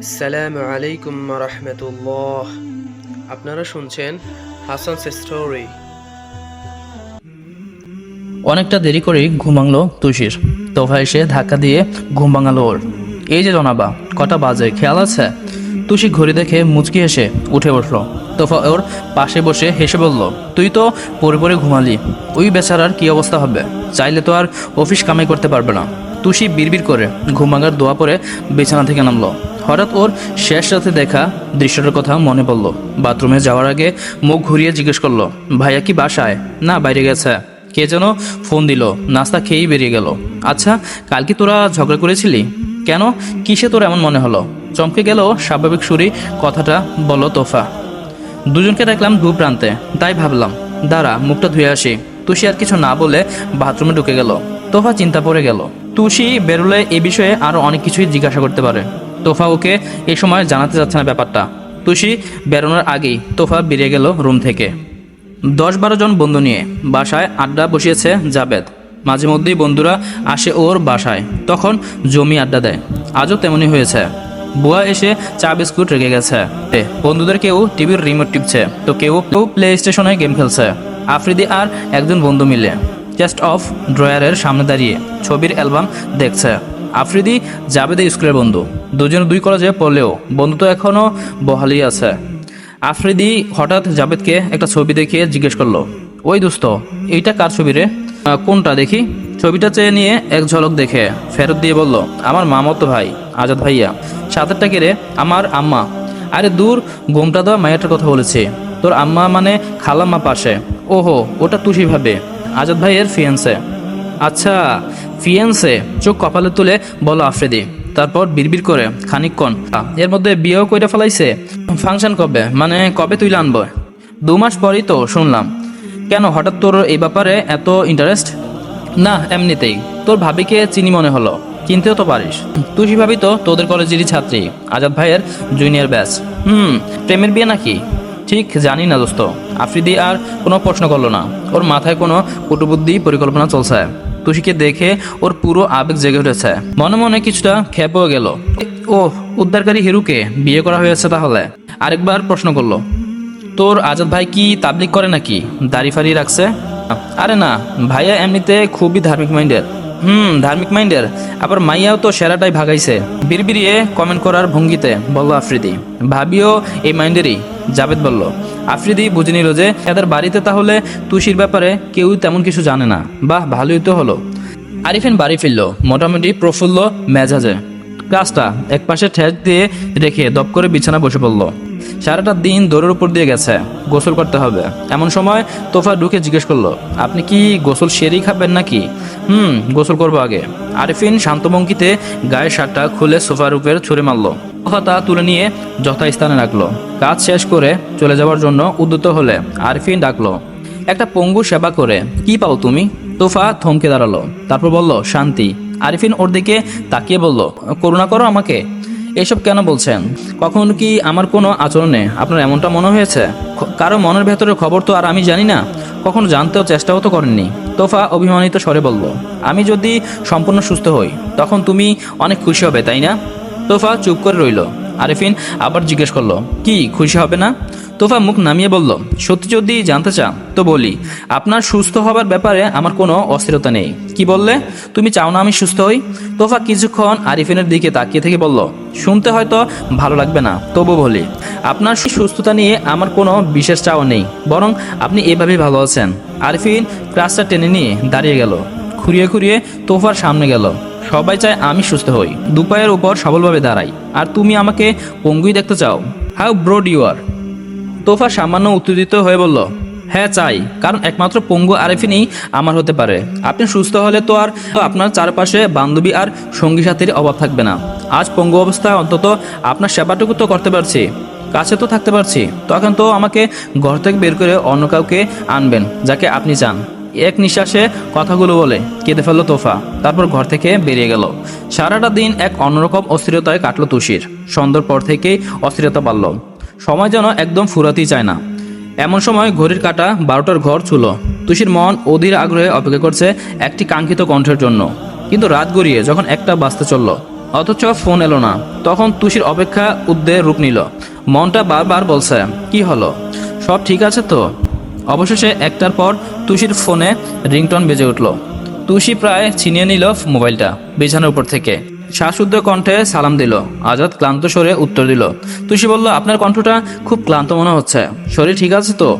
আসসালামু আলাইকুম রহমতুল্লাহ। আপনারা শুনছেন হাসান স্টোরি। অনেকটা দেরি করেই ঘুম ভাঙলো তুষির। তোফা এসে ধাক্কা দিয়ে ঘুম ভাঙালো ওর। এই যে জনাবা, কটা বাজে, খেয়াল আছে? তুষি ঘড়ি দেখে মুচকি হেসে উঠে বসল। তোফা ওর পাশে বসে হেসে বলল, তুই তো পরে পরে ঘুমালি। ওই বেচারার কি অবস্থা হবে? চাইলে তো আর অফিস কামাই করতে পারবে না। তুষি বিড়বিড় করে ঘুম ভাঙার দোয়া পরে বিছানা থেকে নামলো। হঠাৎ ওর শেষ রাতে দেখা দৃশ্যটার কথা মনে পড়ল। বাথরুমে যাওয়ার আগে মুখ ঘুরিয়ে জিজ্ঞেস করল, ভাইয়া কি বাসায়? না, বাইরে গেছে। কে যেন ফোন দিল, নাস্তা খেয়েই বেরিয়ে গেল। আচ্ছা কালকে তোরা ঝগড়া করেছিলি? কেন? কিসে তোর এমন মনে হলো? চমকে গেল স্বাভাবিক সুরি কথাটা বলো তোফা। দুজনকে দেখলাম দু প্রান্তে, তাই ভাবলাম, দাঁড়া, মুখটা ধুয়ে আসি। তুষি আর কিছু না বলে বাথরুমে ঢুকে গেল। তোফা চিন্তা পড়ে গেল। তুষি বেরোলে এ বিষয়ে আরও অনেক কিছুই জিজ্ঞাসা করতে পারে। তোফা ওকে এ সময় জানাতে যাচ্ছে না ব্যাপারটা। তুষি বেরোনোর আগেই তোফা বেরিয়ে গেল রুম থেকে। দশ বারো জন বন্ধু নিয়ে বাসায় আড্ডা বসিয়েছে জাবেদ। মাঝে মধ্যেই বন্ধুরা আসে ওর বাসায়। তখন জমি আড্ডা দেয়। আজও তেমনই হয়েছে। বুয়া এসে চা বিস্কুট রেখে গেছে। বন্ধুদের কেউ টিভির রিমোট টিপছে। তো কেউ কেউ প্লে স্টেশনে গেম খেলছে। আফ্রিদি আর একজন বন্ধু মিলে। চেস্ট অফ ড্রয়ারের সামনে দাঁড়িয়ে ছবির অ্যালবাম দেখছে। আফ্রিদি জাবেদের স্কুলের বন্ধু। দুজন দুই কলেজে পড়লেও বন্ধু তো এখনও বহালি আছে। আফ্রিদি হঠাৎ জাবেদকে একটা ছবি দেখিয়ে জিজ্ঞেস করল, ওই দোস্ত, এইটা কার ছবি রে? কোনটা দেখি? ছবিটা চেয়ে নিয়ে এক ঝলক দেখে ফেরত দিয়ে বলল, আমার মামাতো ভাই, আজাদ ভাইয়া, সাঁতারটা কে রে? আমার আম্মা। আরে দূর গোমটা দেওয়া মায়াটার কথা বলেছি। তোর আম্মা মানে খালাম্মা পাশে। ওহো, ওটা তুষি ভাবে, আজাদ ভাইয়ের ফিয়েন্সে আচ্ছা ফিয়েন্সে চোখ কপালে তুলে বলো আফ্রিদি। তারপর বিড়বিড় করে খানিকক্ষণ এর মধ্যে বিয়েও কইরা ফেলাইছে। ফাংশন কবে? মানে কবে তুই আনব? দু মাস পরই তো শুনলাম। কেন হঠাৎ তোর এই ব্যাপারে এত ইন্টারেস্ট না, এমনিতেই। তোর ভাবিকে চিনি মনে হলো। চিনতেও তো পারিস। তুই ভাবি তো তোদের কলেজেরই ছাত্রী। আজাদ ভাইয়ের জুনিয়র ব্যাচ হুম, প্রেমের বিয়ে নাকি? ঠিক, জানি না দোস্ত। আফ্রিদি আর কোনো প্রশ্ন করল না। ওর মাথায় কোনো কুটুবুদ্ধি পরিকল্পনা চলছে। তুষিকে দেখে ওর পুরো আবেগ জেগে উঠেছে। মনে মনে কিছুটা খেপেও গেল। ও উদ্ধারকারী হিরুকে বিয়ে করা হয়েছে তাহলে? আরেকবার প্রশ্ন করল। তোর আজাদ ভাই কি তাবলিক করে নাকি? দাড়ি ফাড়ি রাখছে? আরে না, ভাইয়া এমনিতে খুবই ধার্মিক মাইন্ডের হুম, ধার্মিক মাইন্ডের। আবার মাইয়াও তো সেরাটাই ভাগাইছে। বিড়বিড়িয়ে কমেন্ট করার ভঙ্গিতে বলল আফ্রিদি, ভাবিও এই মাইন্ডেরই জাবেদ বলল। আফ্রিদি বুঝে নিল যে, এদের বাড়িতে তাহলে তুষির ব্যাপারে কেউ তেমন কিছু জানে না। বাহ, ভালোই তো হলো। আরিফিন বাড়ি ফিরল, মোটামুটি প্রফুল্ল মেজাজে। কাজটা এক পাশে ঠেস দিয়ে রেখে দপ করে বিছানা বসে পড়ল। সারাটা দিন দৌড়ের উপর দিয়ে গেছে, গোসল করতে হবে। এমন সময় তোফা ঢুকে জিজ্ঞেস করল, আপনি কি গোসল সেরেই খাবেন নাকি? হুম, গোসল করব আগে। আরিফিন শান্তমঙ্কিতে গায়ের শার্টটা খুলে সোফার উপর ছুঁড়ে মারলো। তোফা তা তুলে নিয়ে যথাস্থানে রাখল। কাজ শেষ করে চলে যাওয়ার জন্য উদ্যত হলে আরিফিন ডাকলো, একটা পঙ্গু সেবা করে, কি পাও তুমি? তোফা থমকে দাঁড়াল, তারপর বলল, শান্তি। আরিফিন ওর দিকে তাকিয়ে বলল, করুণা করো আমাকে। এসব কেন বলছেন? কখন কি আমার কোনো আচরণে? আপনার এমনটা মনে হয়েছে? কারও মনের ভেতরের খবর তো আর আমি জানি না। কখনো জানতেও চেষ্টাও তো করেননি। তোফা অভিমানিত স্বরে বলল, আমি যদি সম্পূর্ণ সুস্থ হই, তখন তুমি অনেক খুশি হবে, তাই না? তোফা চুপ করে রইল। আরিফিন আবার জিজ্ঞেস করল, কি, খুশি হবে না? তোফা মুখ নামিয়ে বলল, সত্যি যদি জানতে চান, তো বলি। আপনার সুস্থ হবার ব্যাপারে আমার কোনো অস্থিরতা নেই। কি বললে? তুমি চাও না আমি সুস্থ হই? তোফা কিছুক্ষণ আরিফিনের দিকে তাকিয়ে থেকে বলল, শুনতে হয়তো ভালো লাগবে না তবু বলি, আপনার সুস্থতা নিয়ে আমার কোনো বিশেষ চাওয়া নেই, বরং আপনি এভাবেই ভালো আছেন। আরিফিন ক্লাসটা টেনে নিয়ে দাঁড়িয়ে গেল, খুঁড়িয়ে খুঁড়িয়ে তোফার সামনে গেল, সবাই চায় আমি সুস্থ হই দুপায়ের উপর সবলভাবে দাঁড়াই, আর তুমি আমাকে পঙ্গুই দেখতে চাও। How broad you are? তোফা সামান্য উত্তেজিত হয়ে বলল হ্যাঁ চাই। কারণ একমাত্র পঙ্গু আরেফিনই আমার হতে পারে। আপনি সুস্থ হলে তো আর আপনার চারপাশে বান্ধবী আর সঙ্গী সাথীর অভাব থাকবে না। আজ পঙ্গু অবস্থায় অন্তত আপনার সেবাটুকু তো করতে পারছি। কাছে তো থাকতে পারছি। তখন তো আমাকে ঘর থেকে বের করে অন্য কাউকে আনবেন, যাকে আপনি চান। এক নিঃশ্বাসে কথাগুলো বলে কেঁদে ফেলল তোফা। তারপর ঘর থেকে বেরিয়ে গেল। সারাটা দিন এক অন্যরকম অস্থিরতায় কাটলো তুষির। সন্ধ্যার পর থেকেই অস্থিরতা বাড়ল। সময় যেন একদম ফুরাতেই চায় না। এমন সময় ঘড়ির কাটা বারোটার ঘর ছিল। তুষির মন অধীর আগ্রহে অপেক্ষা করছে একটি কাঙ্ক্ষিত কণ্ঠের জন্য। কিন্তু রাত গড়িয়ে যখন একটা বাঁচতে চলল, অথচ ফোন এলো না, তখন তুষির অপেক্ষা উদ্দে রূপ নিল। মনটা বারবার বলছে, কি হলো? সব ঠিক আছে তো? অবশেষে একটার পর তুষির ফোনে রিংটন বেজে উঠল। তুষি প্রায় ছিনিয়ে নিল মোবাইলটা বিছানার উপর থেকে। শ্বাসুদ্ধ কণ্ঠে সালাম দিল। আজাদ ক্লান্ত স্বরে উত্তর দিল, তুষি বলল, আপনার কণ্ঠটা খুব ক্লান্ত মনে হচ্ছে। শরীর ঠিক আছে তো?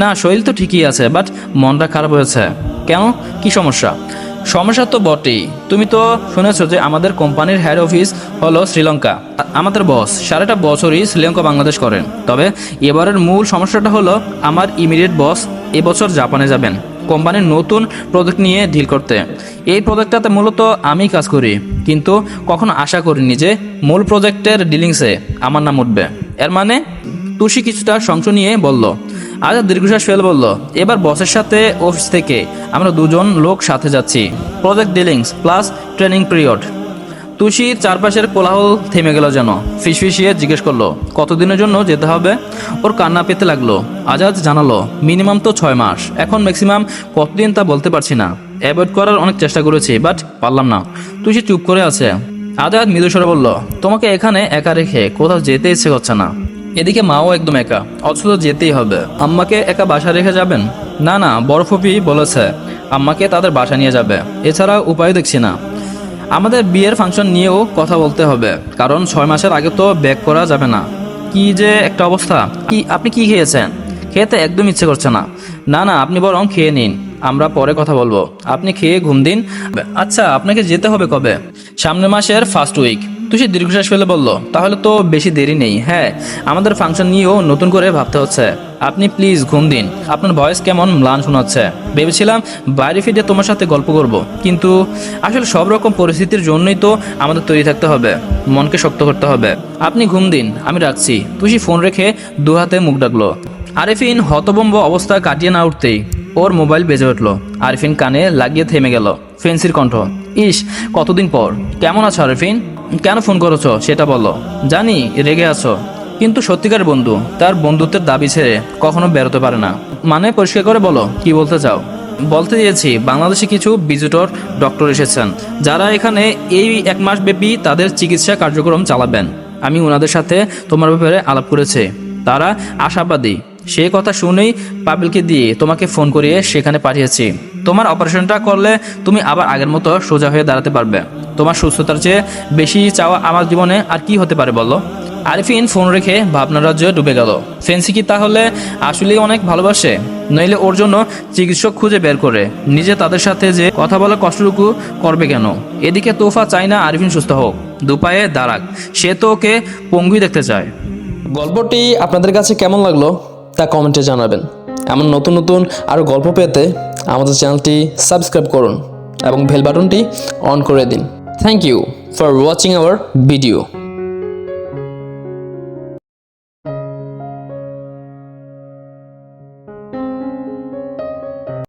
না, শরীর তো ঠিকই আছে বাট মনটা খারাপ হয়েছে। কেন? কি সমস্যা? সমস্যা তো বটেই। তুমি তো শুনেছো যে আমাদের কোম্পানির হেড অফিস হলো শ্রীলঙ্কা। আমাদের বস সারাটা বছরই শ্রীলঙ্কা বাংলাদেশ করেন। তবে এবারের মূল সমস্যাটা হলো, আমার ইমিডিয়েট বস এবছর জাপানে যাবেন। কোম্পানির নতুন প্রজেক্ট নিয়ে ডিল করতে। এই প্রজেক্টটাতে মূলত আমি কাজ করি, কিন্তু কখনো আশা করিনি যে মূল প্রোজেক্টের ডিলিংসে আমার নাম উঠবে। এর মানে তুষি কিছুটা সংশ নিয়ে বলল আজ দীর্ঘশ্বাস ফেল বলল, এবার বসের সাথে অফিস থেকে আমরা দুজন লোক সাথে যাচ্ছি। Project dealings plus training period তুষির চারপাশের কোলাহল থেমে গেল যেন। ফিসফিসিয়ে জিজ্ঞেস করল, কতদিনের জন্য যেতে হবে? ওর কান্না পেতে লাগল। আজাদ জানালো, মিনিমাম তো ছয় মাস। এখন ম্যাক্সিমাম কতদিন তা বলতে পারছি না। অ্যাভয়েড করার অনেক চেষ্টা করেছি, বাট পারলাম না। তুষি চুপ করে আছে। আজাদ মৃদুস্বরে বলল, তোমাকে এখানে একা রেখে কোথাও যেতে ইচ্ছে করছে না। এদিকে মাও একদম একা। অথচ যেতেই হবে। আম্মাকে একা বাসা রেখে যাবেন? না না বড় ফুপি বলেছে, আম্মাকে তাদের বাসা নিয়ে যাবে। এছাড়া উপায় দেখছি না। আমাদের বিয়ের ফাংশন নিয়েও কথা বলতে হবে, কারণ ছয় মাসের আগে তো ব্যাক করা যাবে না। কি যে একটা অবস্থা। কি, আপনি কি খেয়েছেন? খেতে একদম ইচ্ছে করছে না। না না, আপনি বরং খেয়ে নিন। আমরা পরে কথা বলব। আপনি খেয়ে ঘুম দিন। আচ্ছা আপনাকে যেতে হবে কবে? সামনের মাসের ফার্স্ট উইক তুষি দীর্ঘশ্বাস ফেলে বলল, তাহলে তো বেশি দেরি নেই। হ্যাঁ আমাদের ফাংশন নিয়েও নতুন করে ভাবতে হচ্ছে। আপনি প্লিজ ঘুম দিন। আপনার ভয়েস কেমন ম্লান শোনাচ্ছে। ভেবেছিলাম বাইরে ফিরে তোমার সাথে গল্প করব, কিন্তু আসলে সব রকম পরিস্থিতির জন্যই তো আমাদের তৈরি থাকতে হবে। মনকে শক্ত করতে হবে। আপনি ঘুম দিন, আমি রাখছি। তুষি ফোন রেখে দু হাতে মুখ ডাকলো। আরিফিন হতবম্ব অবস্থা কাটিয়ে না উঠতেই ওর মোবাইল বেজে উঠল। আরিফিন কানে লাগিয়ে থেমে গেল। ফেন্সির কণ্ঠ, ইস, কতদিন পর? কেমন আছো আরিফিন? কেন ফোন করেছ? সেটা বলো। জানি, রেগে আছো। কিন্তু সত্যিকার বন্ধু, তার বন্ধুত্বের দাবি ছেড়ে কখনো বেরোতে পারে না। মানে পরিষ্কার করে বলো, কি বলতে চাও? বলতে দিয়েছি বাংলাদেশে কিছু ভিজিটর ডক্টর এসেছেন, যারা এখানে এই এক মাস ব্যাপী তাদের চিকিৎসা কার্যক্রম চালাবেন। আমি ওনাদের সাথে তোমার ব্যাপারে আলাপ করেছি। তারা আশাবাদী। সে কথা শুনেই পাবিলকে দিয়ে তোমাকে ফোন করিয়ে সেখানে পাঠিয়েছি। তোমার অপারেশনটা করলে তুমি আবার আগের মতো সোজা হয়ে দাঁড়াতে পারবে। তোমার সুস্থতার চেয়ে বেশি চাওয়া আমার জীবনে আর কি হতে পারে বলো? আরিফিন ফোন রেখে ভাবনার রাজ্যে ডুবে গেল। ফেন্সি কি তাহলে আসলেই অনেক ভালোবাসে? নইলে ওর জন্য চিকিৎসক খুঁজে বের করে। নিজে তাদের সাথে যে কথা বলার কষ্টটুকু করবে কেন? এদিকে তোফা চায় না আরিফিন সুস্থ হোক। দুপায়ে দাঁড়াক। সে তো ওকে পঙ্গুই দেখতে চায়। গল্পটি আপনাদের কাছে কেমন লাগল তা কমেন্টে জানাবেন। এমন নতুন নতুন আরও গল্প পেতে আমাদের চ্যানেলটি সাবস্ক্রাইব করুন এবং বেল বাটনটি অন করে দিন। Thank you for watching our video